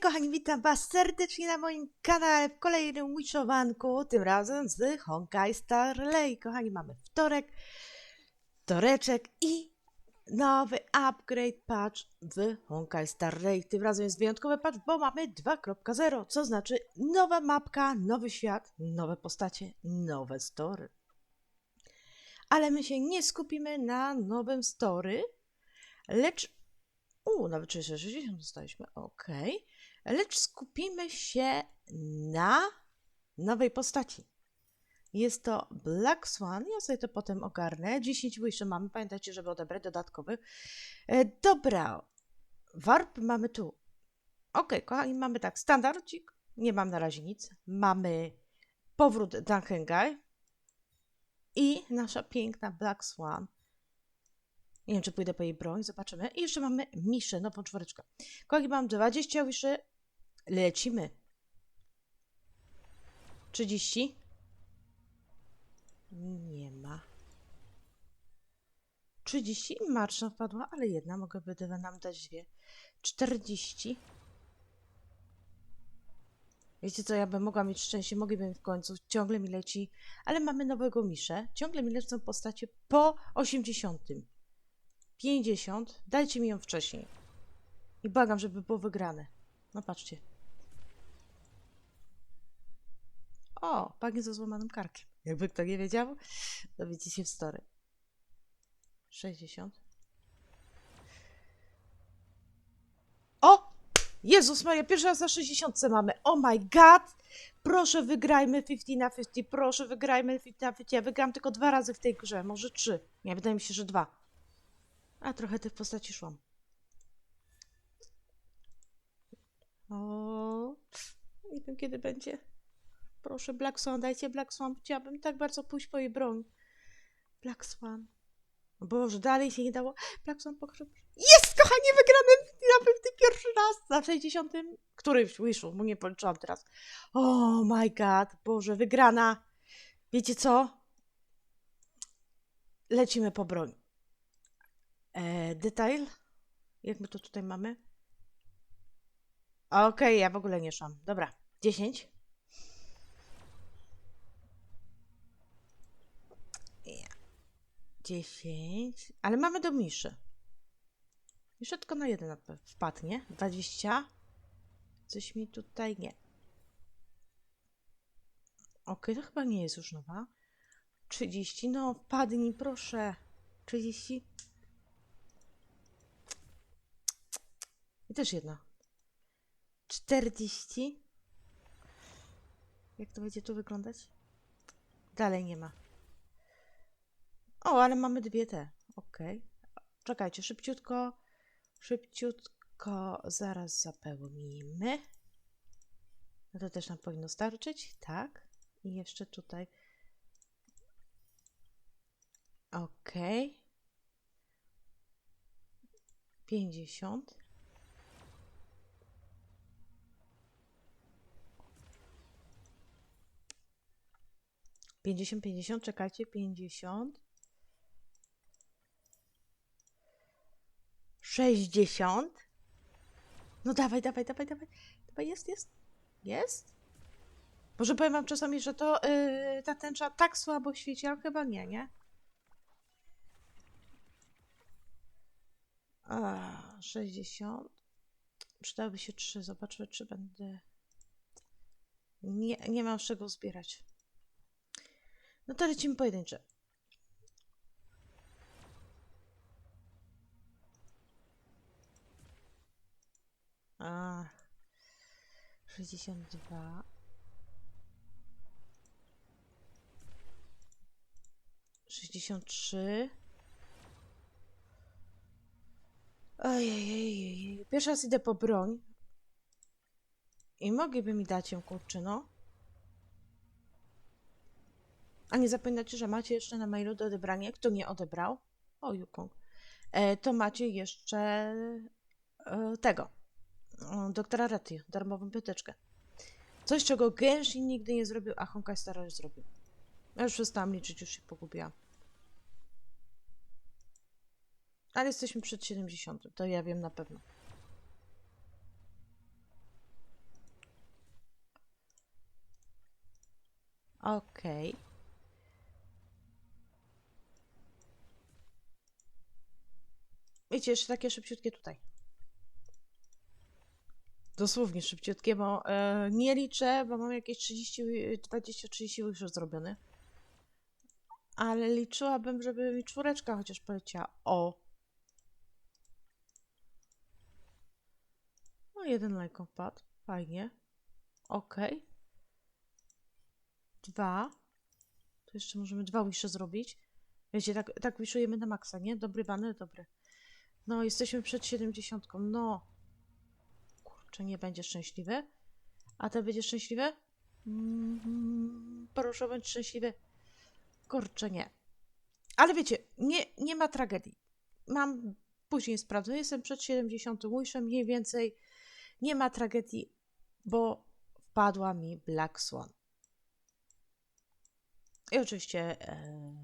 kochani, witam was serdecznie na moim kanale w kolejnym wishowanku, tym razem z Honkai Star Rail. Kochani, mamy wtorek, toreczek i nowy upgrade patch w Honkai Star Rail. Tym razem jest wyjątkowy patch, bo mamy 2.0, co znaczy nowa mapka, nowy świat, nowe postacie, nowe story. Ale my się nie skupimy na nowym story, lecz... U, nawet 60 dostaliśmy, okej lecz skupimy się na nowej postaci. Jest to Black Swan. Ja sobie to potem ogarnę. 10 jeszcze mamy. Pamiętajcie, żeby odebrać dodatkowy. E, dobra. Warp mamy tu. Ok, kochani, mamy tak. Standardzik. Nie mam na razie nic. Mamy powrót Dunkengai. I nasza piękna Black Swan. Nie wiem, czy pójdę po jej broń. Zobaczymy. I jeszcze mamy Miszę, nową czworeczkę. Kochani, mam 20 wiszy. Lecimy. 30. Nie ma. 30. Marszna wpadła, ale jedna. Mogłaby nam dać dwie. 40. Wiecie co, ja bym mogła mieć szczęście, moglibym w końcu, ciągle mi leci, ale mamy nowego miszę, ciągle mi lecą postacie po 80. 50, dajcie mi ją wcześniej. I błagam, żeby było wygrane. No patrzcie. O, panie ze złamanym karkiem. Jakby kto nie wiedział, dowiecie się w story. 60. O! Jezus Maria, pierwszy raz na 60 mamy. Oh my god! Proszę wygrajmy 50 na 50, proszę wygrajmy 50 na 50. Ja wygram tylko dwa razy w tej grze, może trzy. Nie, wydaje mi się, że dwa. A trochę tych postaci szłam. O, nie wiem kiedy będzie. Proszę, Black Swan, dajcie Black Swan. Chciałabym tak bardzo pójść po jej broń. Black Swan. Boże, dalej się nie dało. Black Swan, proszę. Jest, kochanie, wygrany na pewno pierwszy raz. Na 60. Któryś wyszło, bo nie policzyłam teraz. Oh my god, Boże, wygrana. Wiecie co? Lecimy po broń. E, detail? Jak my to tutaj mamy? Okej, okay, ja w ogóle nie szłam. Dobra, 10. Ja. 10. Ale mamy do miszy. Jeszcze tylko na jeden wpadnie. 20. Coś mi tutaj nie. Ok, to chyba nie jest już nowa. 30. No, wpadnij, proszę. 30. I też jedna. 40. Jak to będzie tu wyglądać? Dalej nie ma. O, ale mamy dwie te. Ok. Czekajcie, szybciutko. Szybciutko zaraz zapełnimy. No to też nam powinno starczyć. Tak. I jeszcze tutaj. Ok. 50. 50, 50, czekajcie, 50. 60. No dawaj, dawaj, dawaj, dawaj. Dawaj, jest, jest. Jest? Może powiem wam czasami, że to yy, ta tęcza tak słabo świeci, ale chyba nie, nie? A, 60. Przydałyby się 3. Zobaczmy, czy będę... Nie, nie mam z czego zbierać. No to lecimy pojedyncze. A, 62. Sześćdziesiąt trzy. Ojej, pierwszy raz idę po broń. I mogliby mi dać ją, kurczę, no. A nie zapominajcie, że macie jeszcze na mailu do odebrania, kto nie odebrał, o e, to macie jeszcze e, tego, doktora Retty, darmową piąteczkę. Coś, czego Gęsi nigdy nie zrobił, a Honkai Stara zrobił. Ja już przestałam liczyć, już się pogubiłam. Ale jesteśmy przed 70, to ja wiem na pewno. Okej. Okay. Wiecie, jeszcze takie szybciutkie tutaj. Dosłownie szybciutkie, bo e, nie liczę, bo mam jakieś 30, 20-30 już zrobione. Ale liczyłabym, żeby mi czwóreczka chociaż poleciała. O! No, jeden lajko wpadł. Fajnie. Okej. Dwa. Tu jeszcze możemy dwa wisze zrobić. Wiecie, tak, tak wiszujemy na maksa, nie? Dobry banner, dobry. No, jesteśmy przed 70. No. Kurczę, nie będzie szczęśliwy. A ten będzie szczęśliwy? Mm, proszę bądź szczęśliwy. Kurczę, nie. Ale wiecie, nie, nie ma tragedii. Mam później sprawdzę. Jestem przed 70. Łyszem mniej więcej. Nie ma tragedii, bo wpadła mi Black Swan. I oczywiście e,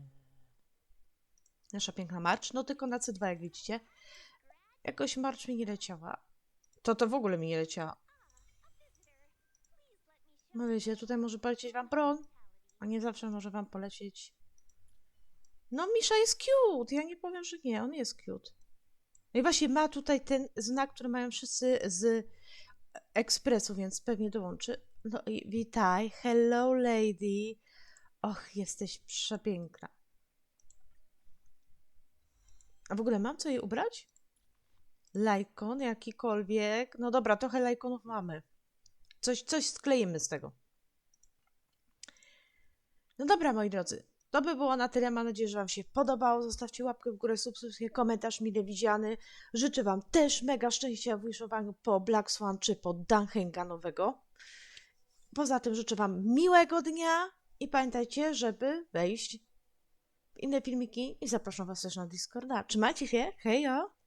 nasza piękna marcz. No tylko na C2, jak widzicie. Jakoś marcz mi nie leciała. To to w ogóle mi nie leciała. No wiecie, tutaj może polecieć wam Bron, a nie zawsze może wam polecieć... No Misza jest cute, ja nie powiem, że nie, on jest cute. No i właśnie ma tutaj ten znak, który mają wszyscy z ekspresu, więc pewnie dołączy. No i witaj, hello lady. Och, jesteś przepiękna. A w ogóle mam co jej ubrać? Lajkon jakikolwiek. No dobra, trochę lajkonów mamy. Coś, coś skleimy z tego. No dobra, moi drodzy. To by było na tyle. Mam nadzieję, że Wam się podobało. Zostawcie łapkę w górę, subskrypcję, komentarz mile widziany. Życzę Wam też mega szczęścia w wishowaniu po Black Swan czy po Dunhenga nowego. Poza tym życzę Wam miłego dnia i pamiętajcie, żeby wejść w inne filmiki i zapraszam Was też na Discorda. Trzymajcie się, hejo!